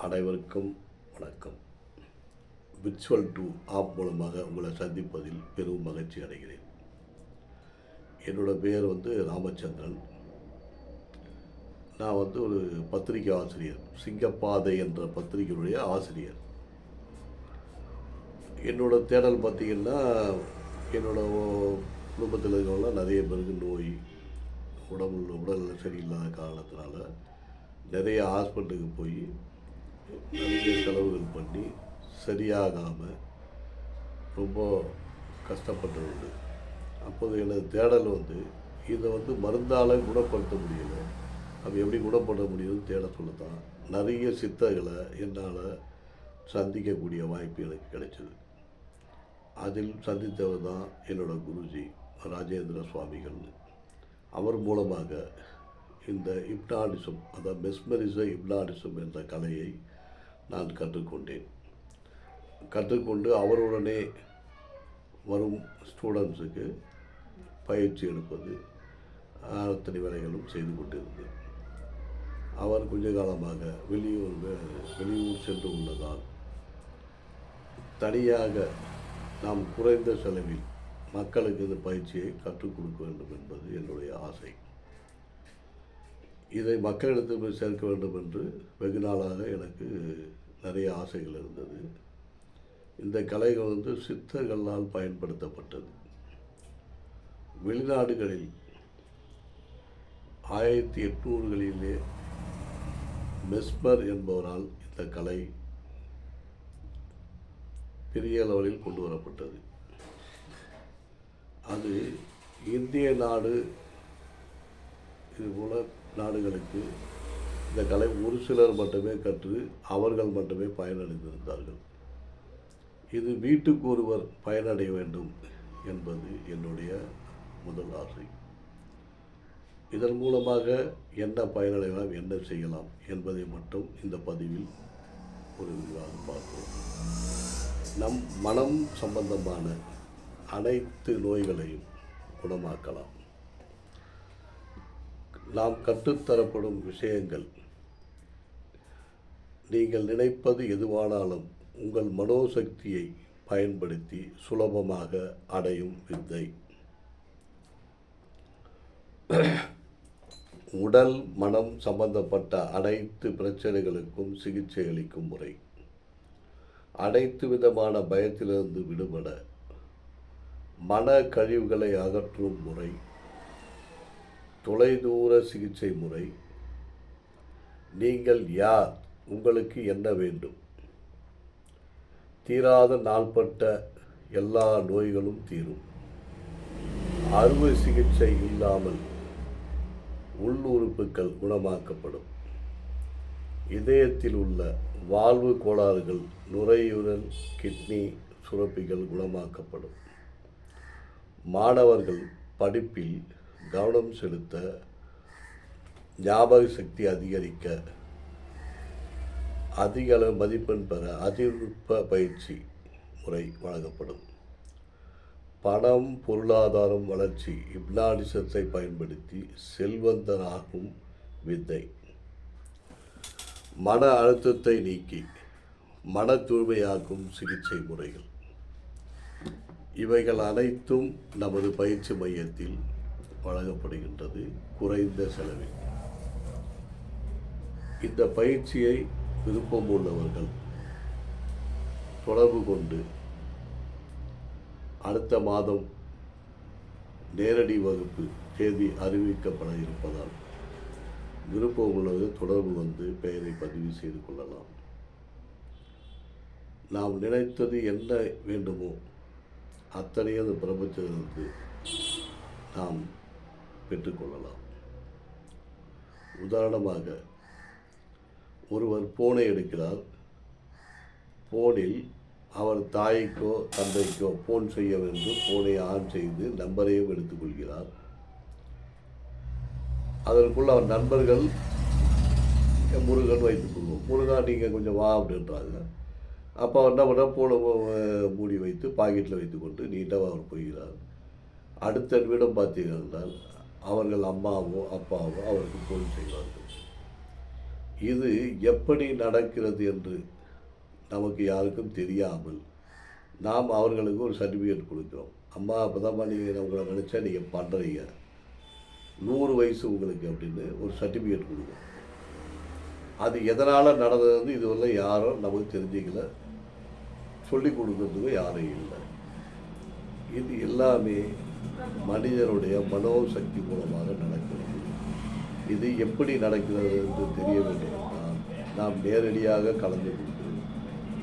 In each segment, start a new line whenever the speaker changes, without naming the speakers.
அனைவருக்கும் வணக்கம். Virtual two app மூலமாக உங்களை சந்திப்பதில் பெரும் மகிழ்ச்சி அடைகிறேன். என்னோட பெயர் வந்து ராமச்சந்திரன். நான் வந்து ஒரு பத்திரிகை ஆசிரியர் சிங்கப்பாதை என்ற பத்திரிகையுடைய ஆசிரியர். என்னோட தேடல் பார்த்திங்கன்னா என்னோட குடும்பத்தில் இருக்கிறவங்களாம் நிறைய பேருக்கு நோய் உடம்பு உடல் சரியில்லாத காரணத்தினால நிறைய ஹாஸ்பிட்டலுக்கு போய் நிறைய செலவுகள் பண்ணி சரியாகாமல் ரொம்ப கஷ்டப்பட்டது அப்போது எனது தேடல் வந்து இதை வந்து மருந்தால் குணப்படுத்த முடியல. அப்போ எப்படி குணப்பட முடியும்னு தேட சொல்லத்தான் நிறைய சித்தர்களை என்னால் சந்திக்கக்கூடிய வாய்ப்பு எனக்கு கிடைச்சது. அதில் சந்தித்தவர் தான் என்னோடய குருஜி ராஜேந்திர சுவாமிகள் அவர் மூலமாக இந்த இப்னாடிசம் அதாவது மெஸ்மரிச இப்னாடிசம் என்ற கலையை நான் கற்றுக்கொண்டேன். கற்றுக்கொண்டு அவருடனே வரும் ஸ்டூடெண்ட்ஸுக்கு பயிற்சி எடுப்பது அத்தனை வேலைகளும் செய்து கொண்டிருந்தேன். அவர் கொஞ்ச காலமாக வெளியூர் வெளியூர் சென்று உள்ளதால் தனியாக நாம் குறைந்த செலவில் மக்களுக்கு இந்த பயிற்சியை கற்றுக் கொடுக்க வேண்டும் என்பது என்னுடைய ஆசை. இதை மக்களிடத்தில் போய் சேர்க்க வேண்டும் என்று வெகு நாளாக எனக்கு நிறைய ஆசைகள் இருந்தது. இந்த கலைகள் வந்து சித்தர்களால் பயன்படுத்தப்பட்டது. வெளிநாடுகளில் ஆயிரத்தி எட்நூறுகளிலே மெஸ்மர் என்பவரால் இந்த கலை பெரிய அளவில் கொண்டு வரப்பட்டது. அது இந்திய நாடு இதுபோல நாடுகளுக்கு இந்த கலை ஒரு சிலர் மட்டுமே கற்று அவர்கள் மட்டுமே பயனடைந்திருந்தார்கள். இது வீட்டுக்கு ஒருவர் பயனடைய வேண்டும் என்பது என்னுடைய முதல் ஆசை. இதன் மூலமாக என்ன பயனடையலாம் என்ன செய்யலாம் என்பதை மட்டும் இந்த பதிவில் ஒரு விரிவாக பார்ப்போம். நம் மனம் சம்பந்தமான அனைத்து நோய்களையும் குணமாக்கலாம். நாம் கற்றுத்தரப்படும் விஷயங்கள். நீங்கள் நினைப்பது எதுவானாலும் உங்கள் மனோசக்தியை பயன்படுத்தி சுலபமாக அடையும் வித்தை. உடல் மனம் சம்பந்தப்பட்ட அனைத்து பிரச்சனைகளுக்கும் சிகிச்சை அளிக்கும் முறை. அனைத்து விதமான பயத்திலிருந்து விடுபட மன கழிவுகளை அகற்றும் முறை. தொலைதூர சிகிச்சை முறை. நீங்கள் யார்? உங்களுக்கு என்ன வேண்டும்? தீராத நாள்பட்ட எல்லா நோய்களும் தீரும். அறுவை சிகிச்சை இல்லாமல் உள் உறுப்புகள் குணமாக்கப்படும். இதயத்தில் உள்ள வாழ்வு கோளாறுகள் நுரையுடன் கிட்னி சுரப்பிகள் குணமாக்கப்படும். மாணவர்கள் படிப்பில் கவனம் செலுத்த ஞாபக சக்தி அதிகரிக்க அதிக அளவு மதிப்பெண் பெற அதிநுட்ப பயிற்சி முறை வழங்கப்படும். பணம் பொருளாதாரம் வளர்ச்சி இப்னாடிசத்தை பயன்படுத்தி செல்வந்தனாகும் வித்தை. மன அழுத்தத்தை நீக்கி மன தூய்மையாக்கும் சிகிச்சை முறைகள். இவைகள் அனைத்தும் நமது பயிற்சி மையத்தில் வழங்கப்படுகின்றது குறைந்த செலவில். இந்த பயிற்சியை விருப்பம் உள்ளவர்கள் தொடர்பு கொண்டு அடுத்த மாதம் நேரடி வகுப்பு தேதி அறிவிக்கப்பட இருப்பதால் விருப்பம் உள்ளவர்கள் தொடர்பு வந்து பெயரை பதிவு செய்து கொள்ளலாம். நாம் நினைத்தது என்ன வேண்டுமோ அத்தனையும் அந்த பிரபஞ்சத்திலிருந்து நாம் பெற்றுக்கொள்ளலாம். உதாரணமாக ஒருவர் போனை எடுக்கிறார். போனில் அவர் தாய்க்கோ தந்தைக்கோ ஃபோன் செய்ய வேண்டும். ஃபோனை ஆன் செய்து நம்பரையும் எடுத்துக்கொள்கிறார். அதற்குள் அவர் நண்பர்கள் முருகன் வைத்துக் கொள்வோம். முருகா நீங்கள் கொஞ்சம் வா அப்படின்றாங்க. அப்போ அவர் என்ன பண்ணால் ஃபோனை மூடி வைத்து பாக்கெட்டில் வைத்துக்கொண்டு நீட்டாக அவர் போகிறார் அடுத்த நிமிடம் பார்த்தீர்கள் என்றால் அவர்கள் அம்மாவோ அப்பாவோ அவருக்கு போய் செய்வார்கள். இது எப்படி நடக்கிறது என்று நமக்கு யாருக்கும் தெரியாமல் நாம் அவர்களுக்கு ஒரு சர்டிஃபிகேட் கொடுக்குறோம். அம்மா அப்போ தான் நீங்கள் உங்களை நினச்சா நீங்கள் பண்ணுறீங்க நூறு வயசு உங்களுக்கு அப்படின்னு ஒரு சர்டிஃபிகேட் கொடுக்கும் அது எதனால் நடந்ததுன்னு இதுவரை யாரும் நமக்கு தெரிஞ்சுக்கல. சொல்லி கொடுக்கறதுக்கும் யாரும் இல்லை. இது எல்லாமே மனிதனுடைய மனோசக்தி மூலமாக நடக்கிறது. இது எப்படி நடக்கிறது என்று தெரிய வேண்டும் நாம் நேரடியாக கலந்து கொண்டு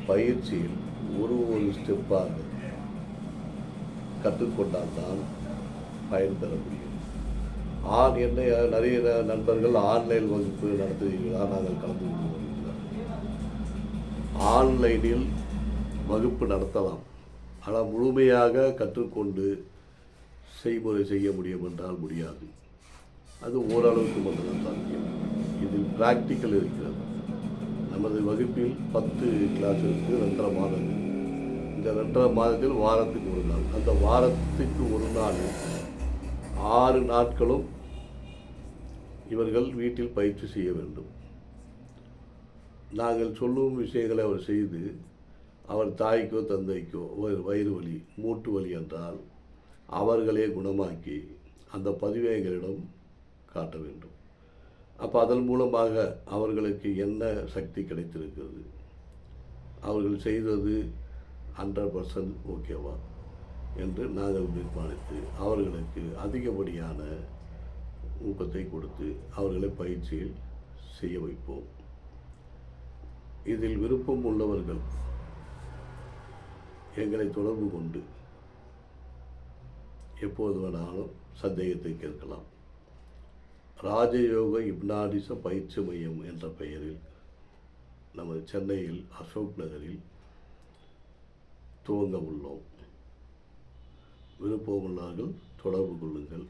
பயிற்சியில் ஒரு ஒரு ஸ்டெப்பாக கற்றுக்கொண்டால் தான் பயன் முடியும். ஆன் என்ன நிறைய நண்பர்கள் ஆன்லைன் வகுப்பு நடத்துகிறீர்களா? நாங்கள் கலந்து கொண்டு வருகிறோம் ஆன்லைனில் வகுப்பு நடத்தலாம். ஆனால் முழுமையாக கற்றுக்கொண்டு செய்முறை செய்ய முடியும் என்றால் முடியாது. அது ஓரளவுக்கு மட்டும்தான் சாத்தியம். இதில் ப்ராக்டிக்கல் இருக்கிறது. நமது வகுப்பில் பத்து கிளாஸ் இருக்குது ரெண்டரை மாதம் இந்த ரெண்டரை மாதத்தில் வாரத்துக்கு ஒரு நாள். அந்த வாரத்துக்கு ஒரு நாள் ஆறு நாட்களும் இவர்கள் வீட்டில் பயிற்சி செய்ய வேண்டும். நாங்கள் சொல்லும் விஷயங்களை அவர் செய்து அவர் தாய்க்கோ தந்தைக்கோ வயிறு வலி மூட்டு வலி என்றால் அவர்களே குணமாக்கி அந்த பதிவை எங்களிடம் காட்ட வேண்டும். அப்போ அதன் மூலமாக அவர்களுக்கு என்ன சக்தி கிடைத்திருக்கிறது? அவர்கள் செய்தது ஹண்ட்ரட் பர்சன்ட் ஓகேவா என்று நாங்கள் தீர்மானித்து அவர்களுக்கு அதிகப்படியான ஊக்கத்தை கொடுத்து அவர்களை பயிற்சியில் செய்ய வைப்போம். இதில் விருப்பம் உள்ளவர்கள் எங்களை தொடர்பு கொண்டு எப்போது வேணாலும் சந்தேகத்தை கேட்கலாம். ராஜயோக இப்னாடிச பயிற்சி மையம் என்ற பெயரில் நமது சென்னையில் அசோக் நகரில் துவங்க உள்ளோம். விருப்பமுள்ளவர்கள் தொடர்பு கொள்ளுங்கள்.